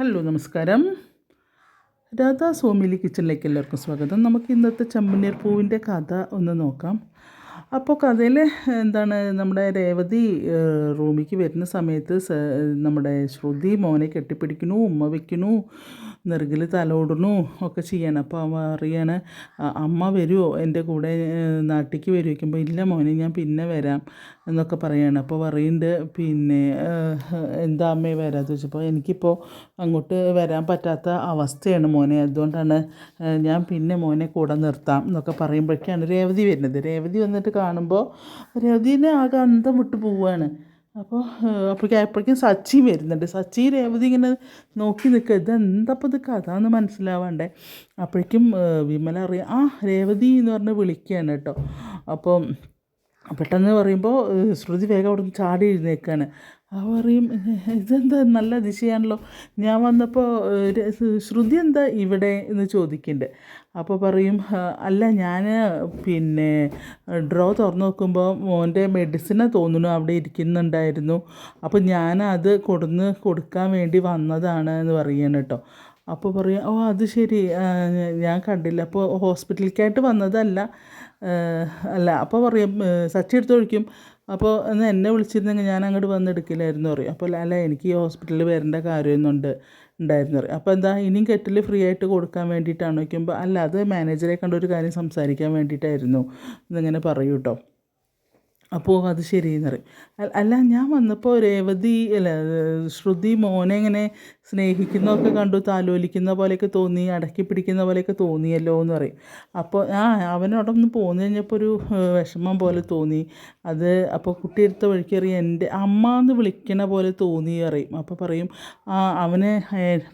Hello നമസ്കാരം. രാധാ സോമിലി കിച്ചണിലേക്ക് എല്ലാവർക്കും സ്വാഗതം. നമുക്ക് ഇന്നത്തെ ചമ്പനീർ പൂവിന്റെ കഥ ഒന്ന് നോക്കാം. അപ്പോൾ കഥയിൽ എന്താണ് നമ്മുടെ രേവതി റൂമിലേക്ക് വരുന്ന സമയത്ത് നമ്മുടെ ശ്രുതി മോനെ കെട്ടിപ്പിടിക്കണു ഉമ്മ വയ്ക്കണു നെറുകിൽ തലോടണു ഒക്കെ ചെയ്യണം. അപ്പോൾ അവ അറിയാണ് "അ- അമ്മ വരുമോ എന്റെ കൂടെ നാട്ടിലേക്ക് വരുമോ ഇല്ല മോനെ ഞാൻ പിന്നെ വരാം എന്നൊക്കെ പറയാണ്. അപ്പോൾ പറയുന്നുണ്ട് പിന്നെ എന്താ അമ്മയെ വരാമെന്ന് ചോദിച്ചപ്പോൾ എനിക്കിപ്പോൾ അങ്ങോട്ട് വരാൻ പറ്റാത്ത അവസ്ഥയാണ് മോനെ. അതുകൊണ്ടാണ് ഞാൻ പിന്നെ മോനെ കൂടെ നിർത്താം എന്നൊക്കെ പറയുമ്പോഴേക്കാണ് രേവതി വരുന്നത്. രേവതി വന്നിട്ട് കാണുമ്പോൾ രേവതിനെ ആകെ അന്തം വിട്ട് പോവുകയാണ് അപ്പോൾ അപ്പോഴേക്കും അപ്പോഴേക്കും സച്ചി വരുന്നുണ്ട്. സച്ചി രേവതി ഇങ്ങനെ നോക്കി നിൽക്കുക. ഇത് എന്താപ്പോൾ ഇത് കഥ എന്ന് മനസ്സിലാവാണ്ടേ. അപ്പോഴേക്കും വിമല അറിയാം ആ രേവതി എന്ന് പറഞ്ഞ് വിളിക്കുകയാണ് കേട്ടോ. അപ്പോൾ പെട്ടെന്ന് പറയുമ്പോൾ ശ്രുതി വേഗം അവിടെ നിന്ന് ചാടി എഴുന്നേൽക്കുകയാണ് അവ പറയും ഇതെന്താ നല്ല ദിശയാണല്ലോ ഞാൻ വന്നപ്പോൾ ശ്രുതി എന്താ ഇവിടെ എന്ന് ചോദിക്കുന്നുണ്ട് അപ്പോൾ പറയും അല്ല ഞാൻ പിന്നെ ഡ്രോ തുറന്നു നോക്കുമ്പോൾ മോന്റെ മെഡിസിനെ തോന്നുന്നു അവിടെ ഇരിക്കുന്നുണ്ടായിരുന്നു. അപ്പോൾ ഞാൻ അത് കൊടുന്ന് കൊടുക്കാൻ വേണ്ടി വന്നതാണ് എന്ന് പറയാണ് കേട്ടോ. അപ്പോൾ പറയും ഓ അത് ശരി. ഞാൻ കണ്ടില്ല. അപ്പോൾ ഹോസ്പിറ്റലിലേക്കായിട്ട് വന്നതല്ല. അല്ല അപ്പോൾ പറയും സച്ചി എടുത്ത് ഒഴിക്കും. അപ്പോൾ എന്നാൽ എന്നെ വിളിച്ചിരുന്നെങ്കിൽ ഞാൻ അങ്ങോട്ട് വന്ന് എടുക്കില്ലായിരുന്നു പറയും. അപ്പോൾ അല്ല എനിക്ക് ഈ ഹോസ്പിറ്റലിൽ വരേണ്ട കാര്യമൊന്നുണ്ട് ഉണ്ടായിരുന്നു പറയും. അപ്പോൾ എന്താ ഇനിയും കെറ്റിൽ ഫ്രീ ആയിട്ട് കൊടുക്കാൻ വേണ്ടിയിട്ടാണ് വയ്ക്കുമ്പോൾ അല്ല അത് മാനേജറെ കണ്ടൊരു കാര്യം സംസാരിക്കാൻ വേണ്ടിയിട്ടായിരുന്നു. എന്നിങ്ങനെ പറയൂ കേട്ടോ അപ്പോൾ അത് ശരിയെന്ന് പറയും. അല്ല ഞാൻ വന്നപ്പോൾ രേവതി അല്ല ശ്രുതി മോനെ ഇങ്ങനെ സ്നേഹിക്കുന്നതൊക്കെ കണ്ടു താലോലിക്കുന്ന പോലെയൊക്കെ തോന്നി അടക്കി പിടിക്കുന്ന പോലെയൊക്കെ തോന്നിയല്ലോ എന്ന് പറയും. അപ്പോൾ ആ അവനോടെ ഒന്ന് പോന്നു കഴിഞ്ഞപ്പോൾ ഒരു വിഷമം പോലെ തോന്നി. അത് അപ്പോൾ കുട്ടി എടുത്ത വഴിക്ക് അറിയാം എന്റെ അമ്മ എന്ന് വിളിക്കണ പോലെ തോന്നി പറയും. അപ്പോൾ പറയും അവന്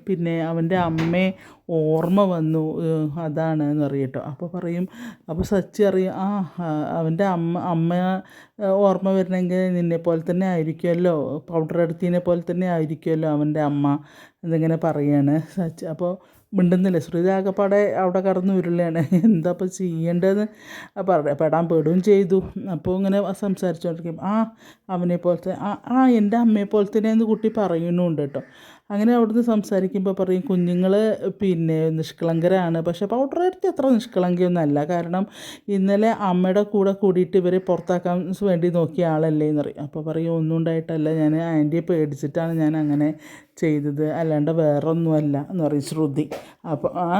പിന്നെ അവന്റെ അമ്മയെ ഓർമ്മ വന്നു അതാണ് എന്ന് പറയും കേട്ടോ അപ്പോൾ പറയും അപ്പോൾ സച്ചി അറിയും ആ അവന്റെ അമ്മ അമ്മ ഓർമ്മ വരണമെങ്കിൽ നിന്നെ പോലെ തന്നെ ആയിരിക്കുമല്ലോ പൗഡർ എടുത്തതിനെ പോലെ തന്നെ ആയിരിക്കുമല്ലോ അവന്റെ അമ്മ എന്നിങ്ങനെ പറയാണ് സച്ചി. അപ്പോൾ മിണ്ടുന്നില്ല ശ്രീരാഗപ്പാടെ അവിടെ കടന്നു ഉരുളയാണ് എന്താ ഇപ്പോൾ ചെയ്യേണ്ടതെന്ന് പറ പെടാൻ പെടുകയും ചെയ്തു. അപ്പോൾ ഇങ്ങനെ സംസാരിച്ചുകൊണ്ടിരിക്കും ആ അവനെ പോലത്തെ ആ ആ എന്റെ അമ്മയെ പോലെ തന്നെ എന്ന് കുട്ടി പറയുന്നുണ്ട് കേട്ടോ. അങ്ങനെ അവിടുന്ന് സംസാരിക്കുമ്പോൾ പറയും കുഞ്ഞുങ്ങൾ പിന്നെ നിഷ്കളങ്കരാണ്. പക്ഷേ എടുത്ത് അത്ര നിഷ്കളങ്കയൊന്നുമല്ല കാരണം ഇന്നലെ അമ്മയുടെ കൂടെ കൂടിയിട്ട് ഇവരെ പുറത്താക്കാൻ വേണ്ടി നോക്കിയ ആളല്ലേ എന്ന് പറയും. അപ്പോൾ പറയും ഒന്നും ഉണ്ടായിട്ടല്ല. ഞാൻ ആന്റിയെ പേടിച്ചിട്ടാണ് ഞാൻ അങ്ങനെ ചെയ്തത്. അല്ലാണ്ട് വേറെ ഒന്നുമല്ല എന്ന് പറയും ശ്രുതി. അപ്പോൾ ആ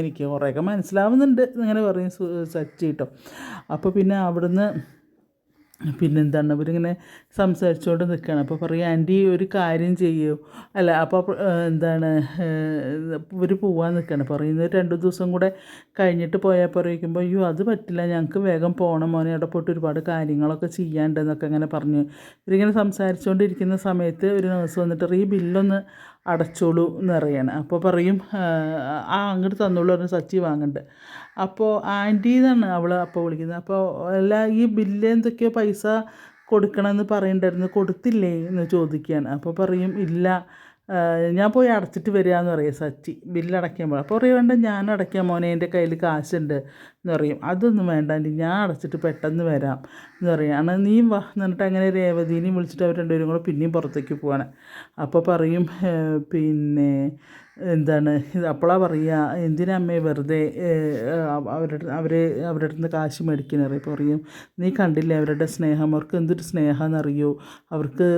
എനിക്ക് കുറേയൊക്കെ മനസ്സിലാവുന്നുണ്ട് എന്നിങ്ങനെ പറയും സച്ചിട്ടോ അപ്പോൾ പിന്നെ അവിടുന്ന് പിന്നെന്താണ്? അവരിങ്ങനെ സംസാരിച്ചുകൊണ്ട് നിൽക്കുകയാണ് അപ്പോൾ പറയും ആന്റി ഒരു കാര്യം ചെയ്യൂ. അല്ല അപ്പോൾ എന്താണ് ഇവർ പോവാൻ നിൽക്കുകയാണ് പറയുന്നത് രണ്ട് ദിവസം കൂടെ കഴിഞ്ഞിട്ട് പോയാൽ പറയുമ്പോൾ അയ്യോ അത് പറ്റില്ല. ഞങ്ങൾക്ക് വേഗം പോകണം മോനെ. അവിടെ പോയിട്ട് ഒരുപാട് കാര്യങ്ങളൊക്കെ ചെയ്യാണ്ടെന്നൊക്കെ അങ്ങനെ പറഞ്ഞു. ഇവരിങ്ങനെ സംസാരിച്ചുകൊണ്ടിരിക്കുന്ന സമയത്ത് ഒരു നേഴ്സ് വന്നിട്ട് ഈ ബില്ലൊന്ന് അടച്ചോളൂ എന്ന് അപ്പോൾ പറയും ആ, അങ്ങോട്ട് തന്നോളൂ പറഞ്ഞ് സച്ചി വാങ്ങണ്ട്. അപ്പോൾ ആന്റി എന്നാണ് അവൾ അപ്പോൾ വിളിക്കുന്നത്. അപ്പോൾ അല്ല ഈ ബില്ല് എന്തൊക്കെയോ പൈസ കൊടുക്കണമെന്ന് പറയണ്ടായിരുന്നു. കൊടുത്തില്ലേ? എന്ന് ചോദിക്കുകയാണ്. അപ്പോൾ പറയും ഇല്ല. ഞാൻ പോയി അടച്ചിട്ട് വരിക എന്ന് പറയാം സച്ചി. ബില്ല് അടയ്ക്കാൻ പോകാം അപ്പോൾ പറയും വേണ്ട ഞാൻ അടയ്ക്കാം മോനെ. എന്റെ കയ്യിൽ കാശുണ്ട്. എന്ന് പറയും. അതൊന്നും വേണ്ട ഞാൻ അടച്ചിട്ട് പെട്ടെന്ന് വരാം എന്ന് പറയും. ആണ് നീ വാ എന്നിട്ട് അങ്ങനെ രേവതിനെയും വിളിച്ചിട്ട് അവർ രണ്ടുപേരും കൂടെ പിന്നെയും പുറത്തേക്ക് പോവാണ്. അപ്പോൾ പറയും പിന്നെ എന്താണ് അപ്പോളാ പറയുക എന്തിനാ അമ്മേ വെറുതെ അവരുടെ അവർ അവരുടെ അടുത്ത് കാശ് മേടിക്കുന്നത് പറയും. നീ കണ്ടില്ലേ അവരുടെ സ്നേഹം അവർക്ക് എന്തൊരു സ്നേഹമെന്നറിയോ അവർക്ക്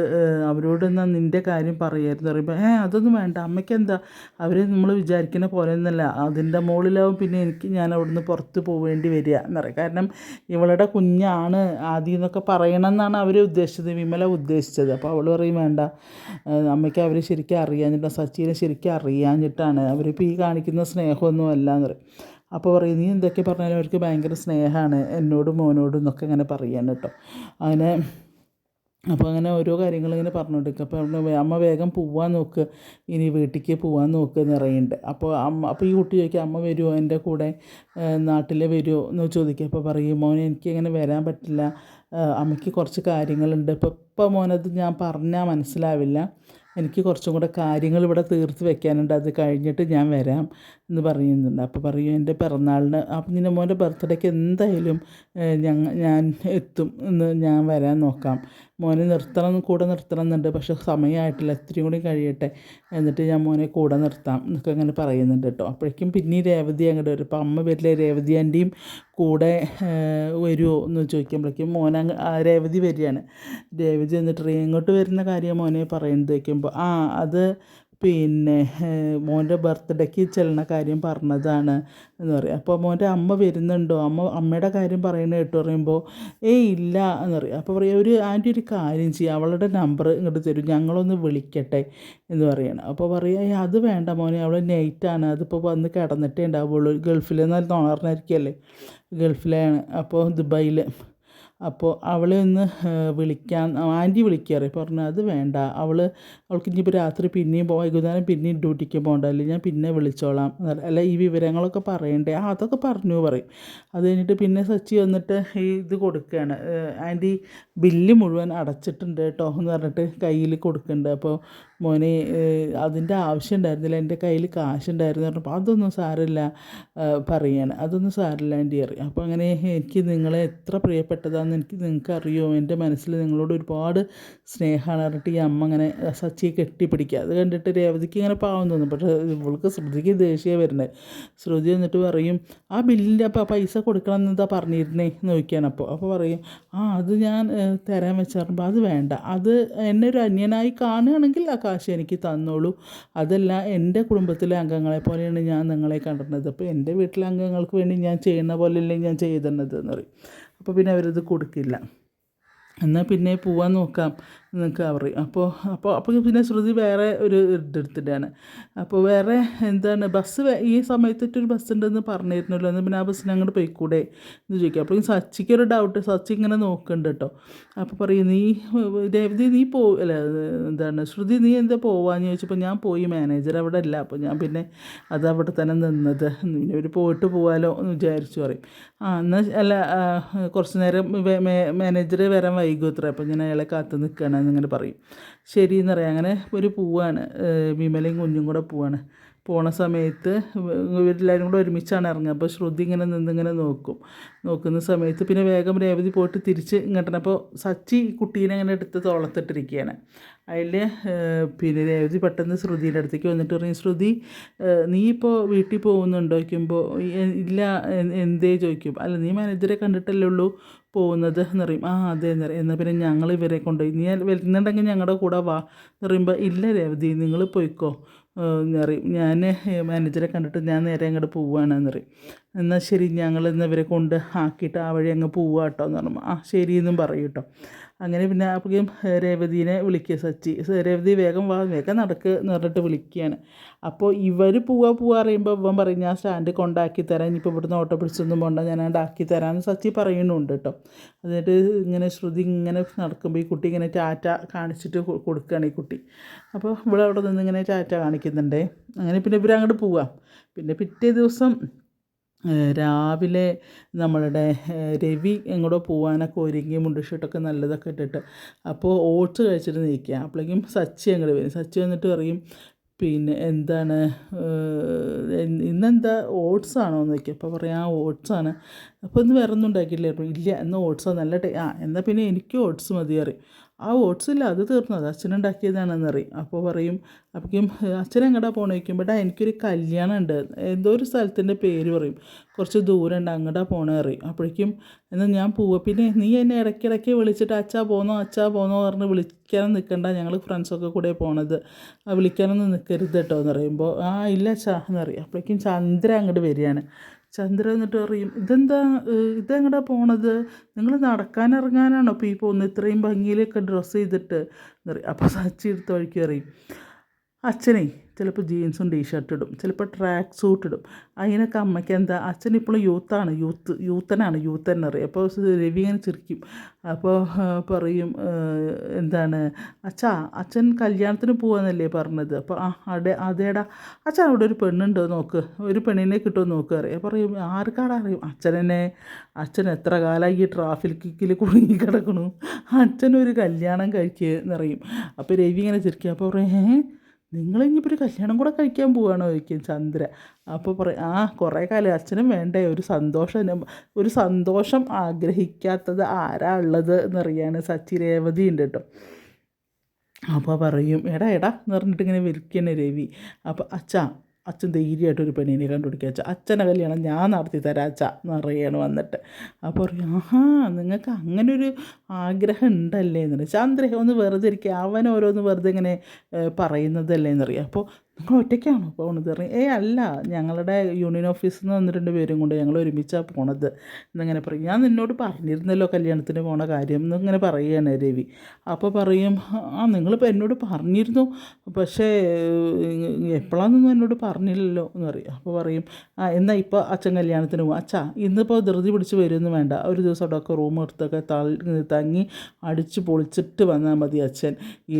അവരോട് എന്നാൽ നിന്റെ കാര്യം പറയായിരുന്നു പറയുമ്പോൾ ഏ അതൊന്നും വേണ്ട അമ്മയ്ക്ക് എന്താ? അവർ നമ്മൾ വിചാരിക്കുന്ന പോലെ ഒന്നല്ല. അതിന്റെ മുകളിലാവും പിന്നെ എനിക്ക് ഞാൻ അവിടുന്ന് പുറത്ത് പോവേണ്ടി വരിക എന്ന് പറയും കാരണം ഇവളുടെ കുഞ്ഞാണ് ആദ്യം എന്നൊക്കെ പറയണമെന്നാണ് അവർ ഉദ്ദേശിച്ചത്. വിമല ഉദ്ദേശിച്ചത്. അപ്പോൾ അവൾ പറയും വേണ്ട. അമ്മയ്ക്ക് അവർ ശരിക്കും അറിയാഞ്ഞിട്ട് സച്ചിനെ ശരിക്കും അറിയാഞ്ഞിട്ടാണ് അവരിപ്പോൾ ഈ കാണിക്കുന്ന സ്നേഹമൊന്നും അല്ല എന്ന് പറയും. അപ്പോൾ പറയും നീ എന്തൊക്കെ പറഞ്ഞാലും അവർക്ക് ഭയങ്കര സ്നേഹമാണ്. എന്നോടും മോനോടും എന്നൊക്കെ ഇങ്ങനെ പറയാണ് കേട്ടോ. അങ്ങനെ അപ്പോൾ അങ്ങനെ ഓരോ കാര്യങ്ങളിങ്ങനെ പറഞ്ഞുകൊണ്ടിരിക്കും അപ്പോൾ അവിടെ അമ്മ വേഗം പോവാൻ നോക്ക്. ഇനി വീട്ടിലേക്ക് പോവാൻ നോക്ക് എന്ന് പറയുന്നുണ്ട്. അപ്പോൾ അമ്മ അപ്പോൾ ഈ കുട്ടി ചോദിക്കും അമ്മ വരുമോ എന്റെ കൂടെ നാട്ടിൽ വരുമോ എന്ന് ചോദിക്കും. അപ്പോൾ പറയും മോനെ എനിക്ക് ഇങ്ങനെ വരാൻ പറ്റില്ല. അമ്മയ്ക്ക് കുറച്ച് കാര്യങ്ങളുണ്ട്. ഇപ്പോൾ ഇപ്പോൾ മോനത് ഞാൻ പറഞ്ഞാൽ മനസ്സിലാവില്ല. എനിക്ക് കുറച്ചും കൂടെ കാര്യങ്ങൾ ഇവിടെ തീർത്ത് വെക്കാനുണ്ട്. അത് കഴിഞ്ഞിട്ട് ഞാൻ വരാം. എന്ന് പറയുന്നുണ്ട്. അപ്പോൾ പറയും എന്റെ പിറന്നാളിന് അപ്പം നിന്റെ മോന്റെ ബർത്ത്ഡേക്ക് എന്തായാലും ഞങ്ങൾ ഞാൻ എത്തും എന്ന് ഞാൻ വരാൻ നോക്കാം. മോനെ നിർത്തണം കൂടെ നിർത്തണം എന്നുണ്ട്. പക്ഷെ സമയമായിട്ടില്ല ഇത്തിരി കൂടി കഴിയട്ടെ. എന്നിട്ട് ഞാൻ മോനെ കൂടെ നിർത്താം എന്നൊക്കെ അങ്ങനെ പറയുന്നുണ്ട് കേട്ടോ. അപ്പോഴേക്കും പിന്നെയും രേവതി അങ്ങോട്ട് വരും. അപ്പോൾ അമ്മ വരില്ലേ രേവതി ആന്റിയും കൂടെ വരുമോ എന്ന് ചോദിക്കുമ്പോഴേക്കും മോൻ രേവതി വരികയാണ്. രേവതി എന്നിട്ട് ഇങ്ങോട്ട് വരുന്ന കാര്യം മോനെ പറയുന്നത് വയ്ക്കുമ്പോൾ ആ അത് പിന്നെ മോന്റെ ബർത്ത്ഡേക്ക് ചെല്ലണ കാര്യം പറഞ്ഞതാണ് എന്ന് പറയും. അപ്പോൾ മോന്റെ അമ്മ വരുന്നുണ്ടോ? അമ്മ അമ്മയുടെ കാര്യം പറയുന്നത് കേട്ട് പറയുമ്പോൾ ഏയ് ഇല്ല എന്ന് പറയും. അപ്പോൾ പറയും ഒരു ആന്റി ഒരു കാര്യം ചെയ്യുക അവളുടെ നമ്പർ ഇങ്ങോട്ട് തരും ഞങ്ങളൊന്ന് വിളിക്കട്ടെ എന്ന് പറയണം. അപ്പോൾ പറയുക അത് വേണ്ട മോനെ അവൾ നൈറ്റാണ് അതിപ്പോൾ വന്ന് കിടന്നിട്ടേ ഉണ്ടാവുള്ളൂ. ഗൾഫിൽ നല്ല തുണർന്നായിരിക്കല്ലേ ഗൾഫിലാണ്. അപ്പോൾ ദുബായിൽ അപ്പോൾ അവളെ ഒന്ന് വിളിക്കാൻ ആന്റി വിളിക്കാറ് പറഞ്ഞു അത് വേണ്ട. അവൾ അവൾക്ക് ഇനിയിപ്പോൾ രാത്രി പിന്നെയും പോകാം വൈകുന്നേരം പിന്നെയും ഡ്യൂട്ടിക്ക് പോകണ്ടല്ലേ ഞാൻ പിന്നെ വിളിച്ചോളാം. അല്ല ഈ വിവരങ്ങളൊക്കെ പറയണ്ടേ? ആ അതൊക്കെ പറഞ്ഞു പറയും. അത് കഴിഞ്ഞിട്ട് പിന്നെ സച്ചി വന്നിട്ട് ഈ ഇത് കൊടുക്കുകയാണ്. ആന്റി ബില്ല് മുഴുവൻ അടച്ചിട്ടുണ്ട് കേട്ടോ എന്ന് പറഞ്ഞിട്ട് കയ്യിൽ കൊടുക്കുന്നുണ്ട്. അപ്പോൾ മോനെ അതിന്റെ ആവശ്യം ഉണ്ടായിരുന്നില്ല എന്റെ കയ്യിൽ കാശുണ്ടായിരുന്നു പറഞ്ഞപ്പോൾ അതൊന്നും സാരമില്ല പറയാണ്. അതൊന്നും സാരമില്ല ആന്റി അറിയാം അപ്പോൾ അങ്ങനെ എനിക്ക് നിങ്ങളെ എത്ര പ്രിയപ്പെട്ടതാണെന്ന് എനിക്ക് നിങ്ങൾക്ക് അറിയോ എന്റെ മനസ്സിൽ നിങ്ങളോട് ഒരുപാട് സ്നേഹമാണ് പറഞ്ഞിട്ട് ഈ അമ്മ അങ്ങനെ സച്ചിയെ കെട്ടിപ്പിടിക്കുക. അത് കണ്ടിട്ട് രേവതിക്ക് ഇങ്ങനെ പാവം തോന്നും. പക്ഷേ ഇവൾക്ക് ശ്രുതിക്ക് ദേഷ്യം വരുന്നത് ശ്രുതി എന്നിട്ട് പറയും ആ ബില്ലിന്റെ അപ്പോൾ പൈസ കൊടുക്കണം എന്താ പറഞ്ഞിരുന്നേ നോക്കിയാണ്. അപ്പോൾ അപ്പോൾ പറയും ആ അത് ഞാൻ തരാൻ വെച്ചാറുമ്പോൾ അത് വേണ്ട. അത് എന്നെ ഒരു അന്യനായി കാണുകയാണെങ്കിൽ ആ കാശ് എനിക്ക് തന്നോളൂ. അതല്ല എന്റെ കുടുംബത്തിലെ അംഗങ്ങളെ പോലെയാണ് ഞാൻ നിങ്ങളെ കണ്ടിരുന്നത്. അപ്പോൾ എന്റെ വീട്ടിലെ അംഗങ്ങൾക്ക് വേണ്ടി ഞാൻ ചെയ്യുന്ന പോലെയല്ലേ ഞാൻ ചെയ്തിരുന്നത് എന്ന് പറയും. അപ്പോൾ പിന്നെ അവരത് കൊടുക്കില്ല. എന്നാൽ പിന്നെ പോവാൻ നോക്കാം. എന്നൊക്കെ പറയും. അപ്പോൾ അപ്പോൾ അപ്പോൾ പിന്നെ ശ്രുതി വേറെ ഒരു ഇതെടുത്തിട്ടാണ്. അപ്പോൾ വേറെ എന്താണ് ബസ് ഈ സമയത്തൊരു ബസ് ഉണ്ടെന്ന് പറഞ്ഞിരുന്നല്ലോ എന്നാൽ പിന്നെ ആ ബസ്സിന് അങ്ങോട്ട് പോയിക്കൂടെ എന്ന് ചോദിക്കുക അപ്പോൾ സച്ചിക്ക് ഒരു ഡൗട്ട് സച്ചി ഇങ്ങനെ നോക്കുന്നുണ്ട് കേട്ടോ അപ്പോൾ പറയും നീ രേവതി നീ പോ അല്ല എന്താണ് ശ്രുതി നീ എന്താ പോവാന്ന് ചോദിച്ചപ്പോൾ ഞാൻ പോയി മാനേജർ അവിടെ അല്ല അപ്പോൾ ഞാൻ പിന്നെ അത് അവിടെ തന്നെ നിന്നത്. പിന്നെ ഒരു പോയിട്ട് പോവാലോ എന്ന് വിചാരിച്ചു പറയും. ആ എന്നാൽ അല്ല കുറച്ച് നേരം മാനേജർ വരാൻ വൈകുമത്രേ അപ്പോൾ ഞാൻ അയാളെ കാത്തു നിൽക്കുകയാണ് എന്നിങ്ങനെ പറയും. ശരി എന്ന് പറയാം. അങ്ങനെ ഒരു പൂവാണ്. വിമലയും കുഞ്ഞും കൂടെ പോവാണ്. പോണ സമയത്ത് ഇവരെല്ലാവരും കൂടെ ഒരുമിച്ചാണ് ഇറങ്ങുക. അപ്പോൾ ശ്രുതി ഇങ്ങനെ നിന്നിങ്ങനെ നോക്കും. നോക്കുന്ന സമയത്ത് പിന്നെ വേഗം രേവതി പോയിട്ട് തിരിച്ച് ഇങ്ങോട്ടാണ് അപ്പോൾ സച്ചി കുട്ടീനെ ഇങ്ങനെ എടുത്ത് തോളത്തിട്ടിരിക്കുകയാണ്. അതിൽ പിന്നെ രേവതി പെട്ടെന്ന് ശ്രുതിയുടെ അടുത്തേക്ക് വന്നിട്ട് പറയും ശ്രുതി നീ ഇപ്പോൾ വീട്ടിൽ പോകുന്നുണ്ടോ? ചോദിക്കുമ്പോൾ ഇല്ല എന്തേ? ചോദിക്കും. അല്ല നീ മാനേജറെ കണ്ടിട്ടല്ലേ ഉള്ളൂ. പോകുന്നത് എന്ന് പറയും. ആ അതെ എന്ന് പറയും. എന്നാൽ പിന്നെ ഞങ്ങൾ ഇവരെ കൊണ്ടുപോയി. നീ വരുന്നുണ്ടെങ്കിൽ ഞങ്ങളുടെ കൂടെ വാ എന്ന് പറയുമ്പോൾ ഇല്ല രേവതി നിങ്ങൾ പോയിക്കോ. എന്നറിയും ഞാൻ മാനേജറെ കണ്ടിട്ട് ഞാൻ നേരെ അങ്ങോട്ട് പോവുകയാണെന്ന് പറയും. എന്നാൽ ശരി ഞങ്ങൾ ഇന്ന് ഇവരെ കൊണ്ട് ആക്കിയിട്ട് ആ വഴി അങ്ങ് പോവുക കേട്ടോ എന്ന് പറയുമ്പോൾ ആ ശരി എന്നും പറയും കേട്ടോ. അങ്ങനെ പിന്നെ അപ്പോഴേക്കും രേവതിനെ വിളിക്കുക സച്ചി. രേവതി വേഗം വാ വേഗം നടക്ക് എന്ന് പറഞ്ഞിട്ട് വിളിക്കുകയാണ്. അപ്പോൾ ഇവർ പോവാ പോവാ പറയുമ്പോൾ ഇവൻ പറയും ഞാൻ സ്റ്റാൻഡ് കൊണ്ടാക്കി തരാം ഇനിയിപ്പോൾ ഇവിടുന്ന് ഓട്ടോ പിടിച്ചൊന്നും പോകണ്ട ഞാൻ ആക്കി തരാമെന്ന് സച്ചി പറയുന്നുണ്ട് കേട്ടോ. എന്നിട്ട് ഇങ്ങനെ ശ്രുതി ഇങ്ങനെ നടക്കുമ്പോൾ ഈ കുട്ടി ഇങ്ങനെ ടാറ്റ കാണിച്ചിട്ട് കൊടുക്കുകയാണ് ഈ കുട്ടി. അപ്പോൾ ഇവിടെ അവിടെ നിന്ന് ഇങ്ങനെ ടാറ്റ കാണിക്കുന്നുണ്ടേ. അങ്ങനെ പിന്നെ ഇവർ അങ്ങോട്ട് പോവാം. പിന്നെ പിറ്റേ ദിവസം രാവിലെ നമ്മളുടെ രവി എങ്ങോട്ടോ പോകാനൊക്കെ ഒരുങ്ങി മുണ്ട് ഷർട്ടൊക്കെ നല്ലതൊക്കെ ഇട്ടിട്ട്. അപ്പോൾ ഓട്സ് കഴിച്ചിട്ട് നിൽക്കുക അപ്പോഴേക്കും സച്ചി അങ്ങോട്ട് വരും. സച്ചി വന്നിട്ട് പറയും പിന്നെ എന്താണ് ഇന്നെന്താ ഓട്സ് ആണോ? എന്ന് ചോദിക്കും. അപ്പോൾ പറയാം ആ ആണ്. അപ്പോൾ ഇന്ന് വേറെ ഒന്നും ഉണ്ടാക്കിയില്ലായിരുന്നു ഇല്ല എന്നാൽ ഓട്സാണ് നല്ല ടേ ആ എന്നാൽ പിന്നെ എനിക്ക് ഓട്സ് മതി പറയും. ആ ഓട്സ് ഇല്ല അത് തീർന്നത്. അച്ഛൻ അച്ഛനുണ്ടാക്കിയതാണെന്ന് അറിയും അപ്പോൾ പറയും അപ്പോഴേക്കും അച്ഛൻ എങ്ങടാ പോകണം ചോദിക്കുമ്പോൾ എനിക്കൊരു കല്യാണം ഉണ്ട് എന്തോ ഒരു സ്ഥലത്തിന്റെ പേര് പറയും. കുറച്ച് ദൂരം ഉണ്ട് അങ്ങോട്ടാ പോകണേ അറിയും അപ്പോഴേക്കും എന്നാൽ ഞാൻ പോവുക പിന്നെ നീ എന്നെ ഇടയ്ക്കിടയ്ക്ക് വിളിച്ചിട്ട് അച്ഛാ പോന്നോ അച്ഛാ പോന്നോ പറഞ്ഞ് വിളിക്കാനും നിൽക്കണ്ട ഞങ്ങൾ ഫ്രണ്ട്സൊക്കെ കൂടെ പോണത്. വിളിക്കാനൊന്നും നിൽക്കരുത് കേട്ടോ എന്ന് പറയുമ്പോൾ ആ ഇല്ല അച്ഛാ എന്നറിയും. അപ്പോഴേക്കും ചന്ദ്ര അങ്ങോട്ട് വരികയാണ്. ചന്ദ്ര എന്നിട്ട് പറയും ഇതെന്താ ഇതെങ്ങടാ പോണത്? നിങ്ങൾ നടക്കാൻ ഇറങ്ങാനാണോ? ഇപ്പോൾ ഈ പോകുന്നത് ഇത്രയും ഭംഗിയിലൊക്കെ ഡ്രസ്സ് ചെയ്തിട്ട് അപ്പോൾ സച്ചി എടുത്ത് വഴിക്ക് അറിയും അച്ഛനെ ചിലപ്പോൾ ജീൻസും ടീഷർട്ട് ഇടും ചിലപ്പോൾ ട്രാക്ക് സൂട്ട് ഇടും. അതിനൊക്കെ അമ്മയ്ക്ക് എന്താ? അച്ഛൻ ഇപ്പോഴും യൂത്താണ് യൂത്ത് യൂത്തനാണ് യൂത്ത് തന്നെ അറിയാം. അപ്പോൾ രവി ഇങ്ങനെ ചിരിക്കും. അപ്പോൾ പറയും എന്താണ്? അച്ഛാ അച്ഛൻ കല്യാണത്തിന് പോകാന്നല്ലേ പറഞ്ഞത്? അപ്പോൾ ആ അടേ അതേടാ. അച്ഛൻ അവിടെ ഒരു പെണ്ണുണ്ടോ നോക്ക്. ഒരു പെണ്ണിനെ കിട്ടുമോ നോക്ക്? അറിയാം. പറയും ആർക്കാടാ? അറിയും. അച്ഛനെ അച്ഛൻ എത്ര കാലമായി ഈ ട്രാഫിക്കിൽ കുടുങ്ങി കിടക്കണു അച്ഛനൊരു കല്യാണം കഴിക്കുക എന്നറിയും അപ്പോൾ രവി ഇങ്ങനെ ചിരിക്കും. അപ്പോൾ പറയും ഏ? നിങ്ങൾ ഇനിയിപ്പോൾ ഒരു കല്യാണം കൂടെ കഴിക്കാൻ പോവുകയാണോ ചോദിക്കും ചന്ദ്ര. അപ്പോൾ പറയും ആ കുറേ കാലം അച്ഛനും വേണ്ടേ ഒരു സന്തോഷം ഒരു സന്തോഷം ആഗ്രഹിക്കാത്തത് ആരാ ഉള്ളത്? എന്നറിയാണ് സച്ചി രേവതി ഉണ്ട് കേട്ടോ. അപ്പോൾ പറയും എടാ എടാ എന്ന് പറഞ്ഞിട്ട് ഇങ്ങനെ രവി. അപ്പോൾ അച്ഛാ അച്ഛൻ ധൈര്യമായിട്ട് ഒരു പെണ്ണിനെ കണ്ടുപിടിക്കുക. അച്ഛാ അച്ഛനെ കല്യാണം ഞാൻ നടത്തി തരാം അച്ഛ എന്ന് പറയുകയാണ് വന്നിട്ട്. അപ്പോൾ പറയും ആഹാ നിങ്ങൾക്ക് അങ്ങനെ ഒരു ആഗ്രഹം ഉണ്ടല്ലേ എന്ന് ചന്ദ്രഹം ഒന്ന് വെറുതെ ഇരിക്കുക അവൻ ഓരോന്ന് വെറുതെ ഇങ്ങനെ പറയുന്നതല്ലേ എന്നറിയാം അപ്പോൾ ഒറ്റയ്ക്കാണോ പോണത്? ഇറങ്ങി ഏ അല്ല ഞങ്ങളുടെ യൂണിയൻ ഓഫീസിൽ നിന്ന് വന്ന് രണ്ട് പേരും കൊണ്ട് ഞങ്ങൾ ഒരുമിച്ചാണ് പോണത്. എന്നിങ്ങനെ പറയും. ഞാൻ നിന്നോട് പറഞ്ഞിരുന്നല്ലോ കല്യാണത്തിന് പോണ കാര്യം എന്നിങ്ങനെ പറയുകയാണ് രവി. അപ്പോൾ പറയും ആ നിങ്ങളിപ്പോൾ എന്നോട് പറഞ്ഞിരുന്നു. പക്ഷേ എപ്പോഴാണെന്നൊന്നും എന്നോട് പറഞ്ഞില്ലല്ലോ എന്ന് പറയും. അപ്പോൾ പറയും ആ എന്നാൽ ഇപ്പോൾ അച്ഛൻ കല്യാണത്തിന് പോകും അച്ഛാ ഇന്നിപ്പോൾ ധൃതി പിടിച്ച് വരുമെന്ന് വേണ്ട. ഒരു ദിവസം അവിടെയൊക്കെ റൂം എടുത്തൊക്കെ തങ്ങി അടിച്ച് പൊളിച്ചിട്ട് വന്നാൽ മതി അച്ഛൻ.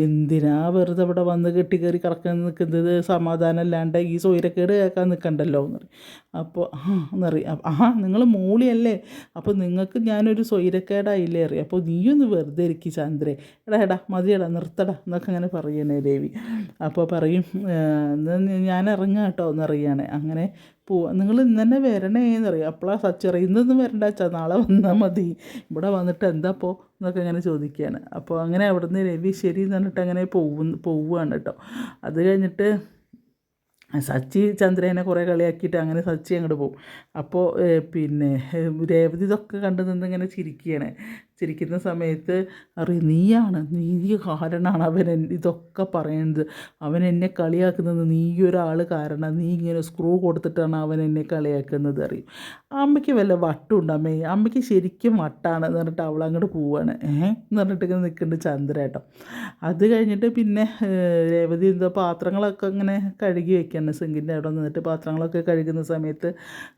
എന്തിനാ വെറുതെ ഇവിടെ വന്ന് കെട്ടി കയറി കറക്കാൻ നിൽക്കുന്നത്? സമാധാനം ഇല്ലാണ്ട് ഈ സൂര്യക്കേട് കേൾക്കാൻ നിൽക്കണ്ടല്ലോ എന്ന് പറയും. അപ്പോൾ ആ എന്നറിയാം ആ നിങ്ങൾ മോളിയല്ലേ? അപ്പോൾ നിങ്ങൾക്ക് ഞാനൊരു സ്വൈരക്കേടായില്ലേ അറിയാം അപ്പോൾ നീയൊന്ന് വെറുതെ ഇരിക്കി ചന്ദ്രേ. എടാ എടാ മതിയടാ നിർത്തടാ എന്നൊക്കെ അങ്ങനെ പറയണേ ദേവി. അപ്പോൾ പറയും ഞാൻ ഇറങ്ങാം കേട്ടോ എന്നറിയാണ് അങ്ങനെ പോവാ. നിങ്ങൾ ഇന്ന് തന്നെ വരണേ എന്നറിയാം അപ്പോഴാണ് സച്ചറി ഇന്നൊന്നും വരണ്ട അച്ഛാ നാളെ വന്നാൽ മതി. ഇവിടെ വന്നിട്ട് എന്താ എന്നൊക്കെ അങ്ങനെ ചോദിക്കുകയാണ്. അപ്പോൾ അങ്ങനെ അവിടുന്ന് രവി ശരി എന്ന് പറഞ്ഞിട്ട് അങ്ങനെ പോവുന്നു പോവുകയാണ് കേട്ടോ. അത് കഴിഞ്ഞിട്ട് സച്ചി ചന്ദ്രേനെ കുറേ കളിയാക്കിയിട്ട് അങ്ങനെ സച്ചി അങ്ങോട്ട് പോകും അപ്പോൾ പിന്നെ രേവതി ഇതൊക്കെ കണ്ടു നിന്ന് ഇങ്ങനെ ചിരിക്കുകയാണ് ചിരിക്കുന്ന സമയത്ത് അറിയും നീയാണ്. നീ കാരണമാണ് അവൻ ഇതൊക്കെ പറയുന്നത് അവൻ എന്നെ കളിയാക്കുന്നത് നീ ഒരാൾ കാരണം. നീ ഇങ്ങനെ സ്ക്രൂ കൊടുത്തിട്ടാണ് അവൻ എന്നെ കളിയാക്കുന്നത് അറിയും. അമ്മയ്ക്ക് വല്ല വട്ടുണ്ട് അമ്മേ? അമ്മയ്ക്ക് ശരിക്കും വട്ടാണ് എന്ന് പറഞ്ഞിട്ട് അവൾ അങ്ങോട്ട് പോവാണ്. ഏഹ് എന്ന് പറഞ്ഞിട്ട് ഇങ്ങനെ നിൽക്കുന്നുണ്ട് ചന്ദ്രേട്ടം അത് കഴിഞ്ഞിട്ട് പിന്നെ രേവതി എന്തോ പാത്രങ്ങളൊക്കെ ഇങ്ങനെ കഴുകി വെക്കുകയാണ് സിങ്കിന്റെ അവിടെ നിന്നിട്ട് പാത്രങ്ങളൊക്കെ കഴുകുന്ന സമയത്ത്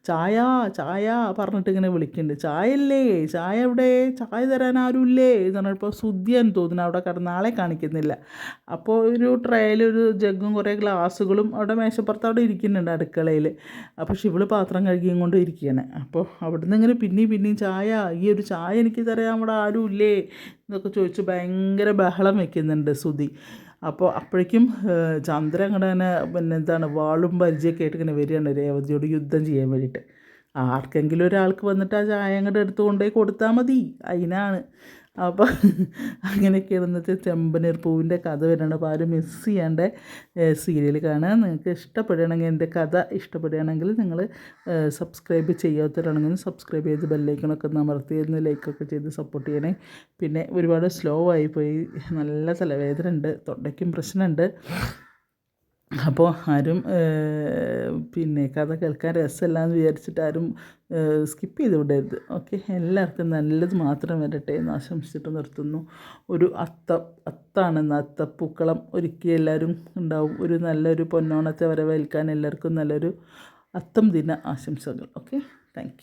ചായ ചായ പറഞ്ഞിട്ട് ഇങ്ങനെ വിളിക്കുന്നുണ്ട് ചായ അല്ലേ ചായ എവിടെ? ചായ തരാൻ ആരുമില്ലേ എന്ന് പറഞ്ഞപ്പോൾ എന്ന് തോന്നുന്നു അവിടെ കിടന്ന് കാണിക്കുന്നില്ല. അപ്പോൾ ഒരു ട്രേയിൽ ഒരു ജഗ്ഗും കുറേ ഗ്ലാസ്സുകളും അവിടെ മേശപ്പുറത്ത് അവിടെ ഇരിക്കുന്നുണ്ട് അടുക്കളയിൽ. അപ്പോൾ ശിവൾ പാത്രം കഴുകിയും കൊണ്ട് ഇരിക്കുകയാണ്. അപ്പോൾ അവിടുന്ന് ഇങ്ങനെ പിന്നെയും പിന്നെയും ചായ ഈ ഒരു ചായ എനിക്ക് തരാൻ അവിടെ ആരുമില്ലേ? എന്നൊക്കെ ചോദിച്ച് ഭയങ്കര ബഹളം വെക്കുന്നുണ്ട് സുധി. അപ്പോൾ അപ്പോഴേക്കും ചന്ദ്രങ്ങടനെ പിന്നെ എന്താണ് വാളും പരിചയമൊക്കെ ആയിട്ട് ഇങ്ങനെ വരികയാണ് രേവതിയോട് യുദ്ധം ചെയ്യാൻ വേണ്ടിയിട്ട്. ആർക്കെങ്കിലും ഒരാൾക്ക് വന്നിട്ട് ആ ചായ അങ്ങോട്ട് എടുത്തു കൊണ്ടുപോയി കൊടുത്താൽ മതി. അതിനാണ് അപ്പോൾ അങ്ങനെയൊക്കെയാണ് ഇന്നത്തെ ചെമ്പനീർ പൂവിന്റെ കഥ വരണം അപ്പോൾ ആരും മിസ് ചെയ്യാണ്ട് സീരിയൽ കാണുക. നിങ്ങൾക്ക് ഇഷ്ടപ്പെടുകയാണെങ്കിൽ എന്റെ കഥ ഇഷ്ടപ്പെടുകയാണെങ്കിൽ നിങ്ങൾ സബ്സ്ക്രൈബ് ചെയ്യാത്തവരാണെങ്കിൽ സബ്സ്ക്രൈബ് ചെയ്ത് ബെല്ലൈക്കണൊക്കെ ഒന്ന് അമർത്തി ഒന്ന് ലൈക്കൊക്കെ ചെയ്ത് സപ്പോർട്ട് ചെയ്യണേ. പിന്നെ ഒരുപാട് സ്ലോ ആയിപ്പോയി നല്ല തലവേദന ഉണ്ട് തൊണ്ടയ്ക്കും പ്രശ്നമുണ്ട്. അപ്പോൾ ആരും പിന്നെ കഥ കേൾക്കാൻ രസമല്ല എന്ന് വിചാരിച്ചിട്ട് ആരും സ്കിപ്പ് ചെയ്ത് വിടരുത്. ഓക്കെ എല്ലാവർക്കും നല്ലത് മാത്രം വരട്ടെ എന്ന് ആശംസിച്ചിട്ട് നിർത്തുന്നു. ഒരു അത്ത അത്താണെന്ന് അത്തപ്പൂക്കളം ഒരുക്കി എല്ലാവരും ഉണ്ടാവും. ഒരു നല്ലൊരു പൊന്നോണത്തെ വരവേൽക്കാൻ എല്ലാവർക്കും നല്ലൊരു അത്തം ദിന ആശംസകൾ. Okay thank